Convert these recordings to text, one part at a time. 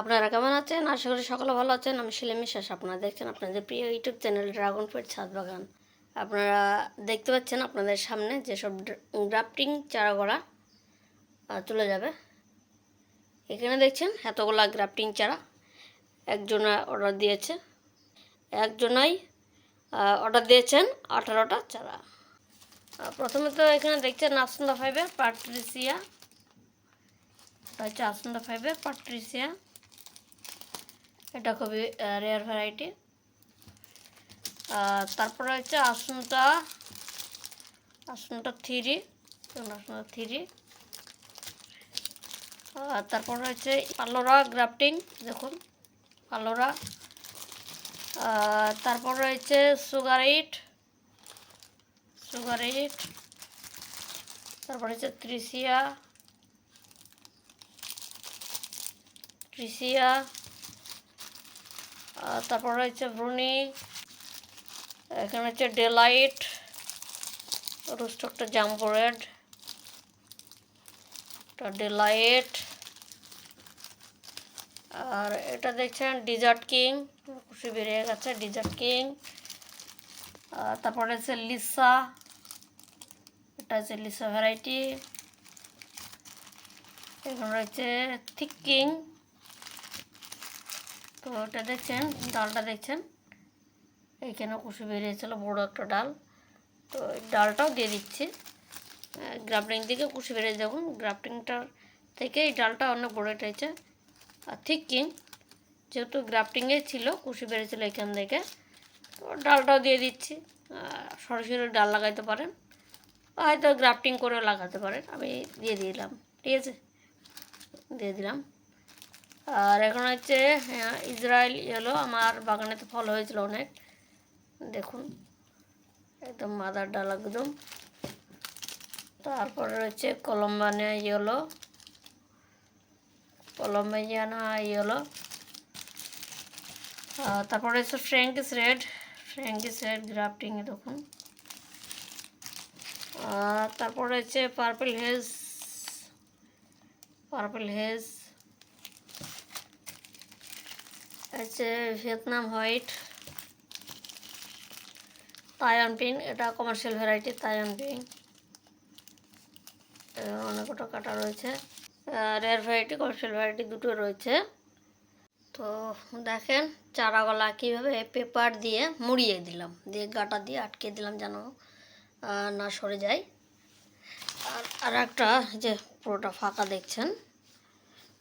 আপনারা কেমন আছেন? আশা করি সকলে ভালো আছেন। আমি শিলিমি শেষ আপনারা দেখছেন আপনাদের প্রিয় ইউটিউব চ্যানেল ড্রাগন ফ্রুট ছাদ বাগান। আপনারা দেখতে পাচ্ছেন আপনাদের সামনে যেসব গ্রাফটিং চারা করা চলে যাবে। এখানে দেখছেন এতগুলা গ্রাফটিং চারা। একজনা অর্ডার দিয়েছে। একজনাই অর্ডার দিয়েছেন আঠারোটা চারা। প্রথমে তো এখানে দেখছেন আসন্দা ফাইভের পাট্রিসিয়া। হচ্ছে আসন্দা ফাইভের পাট্রিসিয়া। এটা খুবই রেয়ার ভ্যারাইটি তারপরে হচ্ছে আসনটা আসনটা থ্রি আসনটা থ্রি। তারপর হচ্ছে পালোরা গ্রাফটিং, দেখুন, পালোরা। তারপর রয়েছে সুগার এইট, সুগার তারপর হচ্ছে ত্রিশিয়া আর তারপর রয়েছে ব্রুনি এখানে হচ্ছে ডেলাইট, রুস্টকটা এটা ডেলাইট, আর এটা দেখছেন ডিজার্ট কিং, খুশি বেরিয়ে গেছে, ডিজার্ট কিং তারপরে হচ্ছে লিসা, এটা হচ্ছে লিসা ভ্যারাইটি, এখানে রয়েছে থিক কিং তো ওটা দেখছেন, ডালটা দেখছেন? এইখানে কুসু বেরিয়েছিল বড় একটা ডাল। তো ডালটাও দিয়ে দিচ্ছি। গ্রাফটিং থেকে কুশি বেরিয়ে দেখুন, গ্রাফটিংটার থেকে এই ডালটা অনেক বড় হচ্ছে। আর ঠিক কিং, যেহেতু গ্রাফটিংয়ে ছিল কুশি বেরিয়েছিল এখান থেকে, তো ডালটাও দিয়ে দিচ্ছি। সরাসরি ডাল লাগাইতে পারেন হয়তো গ্রাফটিং করে লাগাতে পারেন। আমি দিয়ে দিলাম, ঠিক আছে? দিয়ে দিলাম। আর এখন হচ্ছে হ্যাঁ, ইসরায়েল ইয়েলো আমার বাগানে তো ফল হয়েছিল অনেক। দেখুন একদম মাদার ডাল একদম। তারপরে রয়েছে কলম্বানিয়া ইয়েলো কলম্বিয়ানা ইয়েলো তারপরে হচ্ছে Frankie's red. Frankie's red grafting দেখুন। তারপরে হচ্ছে পার্পল হেজ পার্পল হেজ আছে ভিয়েতনাম হোয়াইট তায়ন পিং এটা কমার্শিয়াল ভ্যারাইটি তাইওয়ান পিং অনেক কটা কাটা রয়েছে রেয়ার ভ্যারাইটি কমার্শিয়াল ভ্যারাইটি দুটো রয়েছে। তো দেখেন চারাগুলা কীভাবে পেপার দিয়ে মুড়িয়ে দিলাম, দিয়ে গাটা দিয়ে আটকে দিলাম যেন না সরে যায়। আর আর একটা যে পুরোটা ফাঁকা দেখছেন,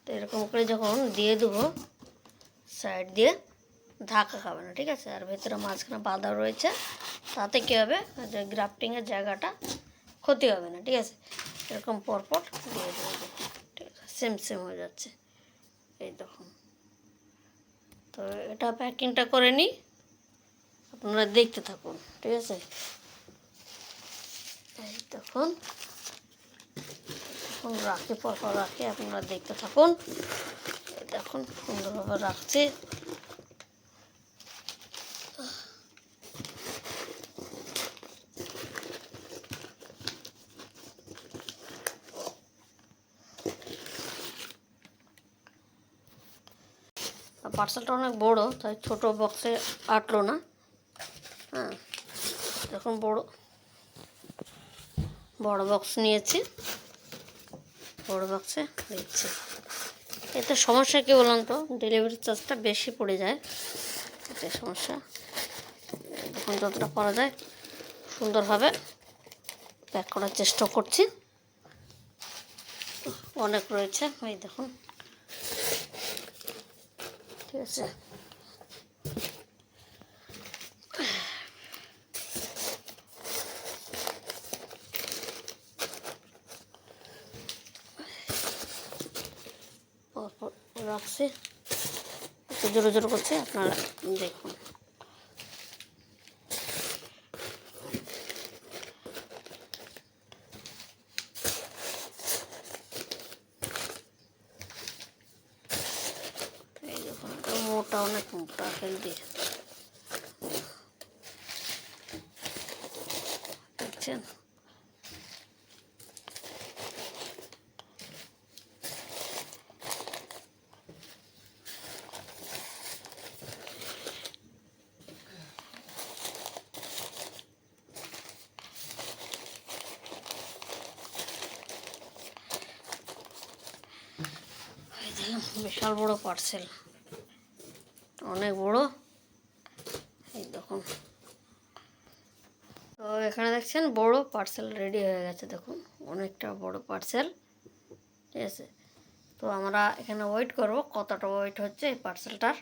তো এরকম করে যখন দিয়ে দেবো সাইড দিয়ে ধাক্কা খাবে না, ঠিক আছে? আর ভেতরে মাঝখানে বাঁধা রয়েছে, তাতে কী হবে? যে গ্রাফটিংয়ের জায়গাটা ক্ষতি হবে না, ঠিক আছে? এরকম পরপর দিয়ে দেবো, ঠিক আছে? সেম সেম হয়ে যাচ্ছে। এই দেখুন। তো এটা প্যাকিংটা করে নিই। আপনারা দেখতে থাকুন, ঠিক আছে? এই দেখুন। এখন রাখি পরপর রাখি, আপনারা দেখতে থাকুন। এই দেখুন সুন্দরভাবে রাখছি। পার্সেলটা অনেক বড়, তাই ছোট বক্সে আটলো না। হ্যাঁ এখন বড় বড় বক্স নিয়েছি। বড় বক্সে দিচ্ছি। এতে সমস্যা কী বলুন তো? ডেলিভারি চার্জটা বেশি পড়ে যায়। এটাই সমস্যা। এখন যতটা করা যায়, সুন্দরভাবে প্যাক করার চেষ্টা করছি। অনেক রয়েছে। ওই দেখুন। ঠিক আছে পরপর রাখছি। একটু জোরে জোরে করছে আপনারা দেখুন। মোটা অনেক মোটা হেলদি দেখছেন? বিশাল বড় পার্সেল অনেক বড়। এই দেখুন। তো এখানে দেখছেন, বড় পার্সেল রেডি হয়ে গেছে, দেখুন। অনেকটা বড় পার্সেল ঠিক আছে? তো আমরা এখানে ওয়েট করব, কতটা ওয়েট হচ্ছে এই পার্সেলটার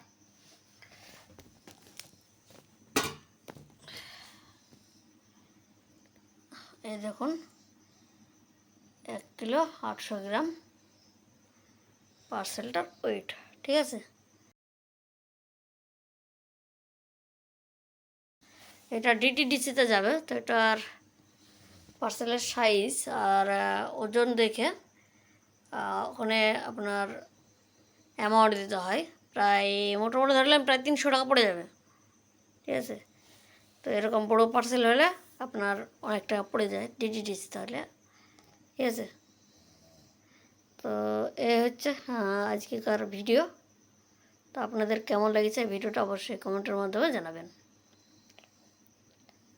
এই দেখুন, এক কিলো আটশো গ্রাম। পার্সেলটার ওয়েট ঠিক আছে? এটা ডিটিডিসিতে যাবে, তো এটার পার্সেলের সাইজ আর ওজন দেখে ওখানে আপনার অ্যামাউন্ট দিতে হয়। প্রায় মোটামুটি ধরলাম প্রায় তিনশো টাকা পড়ে যাবে, ঠিক আছে? তো এরকম বড়ো পার্সেল হলে আপনার অনেক টাকা পড়ে যায়, ডিটিডিসি তাহলে, ঠিক আছে? তো এ হচ্ছে আজকেকার ভিডিও তো আপনাদের কেমন লেগেছে ভিডিওটা অবশ্যই কমেন্টের মাধ্যমে জানাবেন।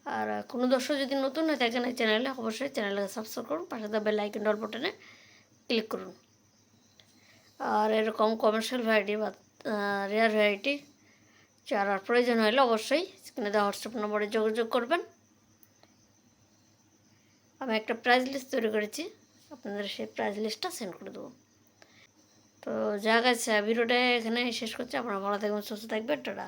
আর কোনো দর্শক যদি নতুন হয়ে থাকেন এই চ্যানেলে অবশ্যই চ্যানেলটাকে সাবস্ক্রাইব করুন, পাশে থাকা বেল আইকন ডল বাটনে ক্লিক করুন। আর এরকম কমার্শিয়াল ভ্যারাইটি বা রেয়ার ভ্যারাইটি চারার প্রয়োজন হলে অবশ্যই স্ক্রিনে দেওয়া হোয়াটসঅ্যাপ নম্বরে যোগাযোগ করবেন। আমি একটা প্রাইজ লিস্ট তৈরি করেছি। আপনাদের সেই প্রাইজ লিস্টটা সেন্ড করে দেবো। তো যা গেছে ভিডিওটা এখানে শেষ করছি। আপনারা ভালো থাকবেন, সুস্থ থাকবেন, টাটা।